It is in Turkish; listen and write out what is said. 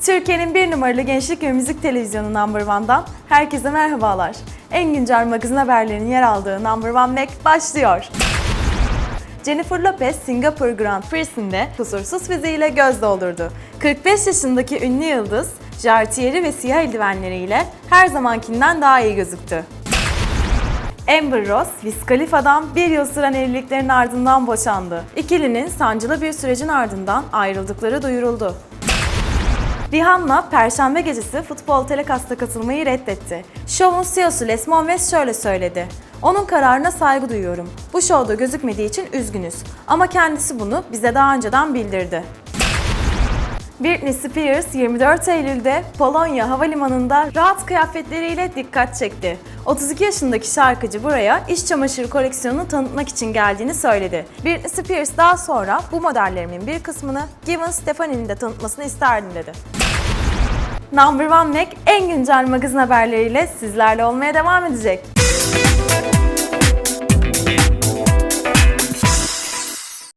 Türkiye'nin bir numaralı gençlik ve müzik televizyonu Number One'dan herkese merhabalar. En güncel magazin haberlerinin yer aldığı Number One Mac başlıyor. Jennifer Lopez Singapur Grand Prix'sinde kusursuz fiziğiyle göz doldurdu. 45 yaşındaki ünlü yıldız, jartiyeri ve siyah eldivenleriyle her zamankinden daha iyi gözüktü. Amber Rose, Wiz Khalifa'dan bir yıl süren evliliklerin ardından boşandı. İkilinin sancılı bir sürecin ardından ayrıldıkları duyuruldu. Rihanna, Perşembe gecesi futbol telekasta katılmayı reddetti. Şovun CEO'su Les Monves şöyle söyledi. Onun kararına saygı duyuyorum. Bu şovda gözükmediği için üzgünüz. Ama kendisi bunu bize daha önceden bildirdi. Britney Spears 24 Eylül'de Polonya Havalimanı'nda rahat kıyafetleriyle dikkat çekti. 32 yaşındaki şarkıcı buraya iş çamaşırı koleksiyonunu tanıtmak için geldiğini söyledi. Britney Spears daha sonra bu modellerimin bir kısmını Gwen Stefani'nin de tanıtmasını isterdim dedi. Number One Mac en güncel magazin haberleriyle sizlerle olmaya devam edecek.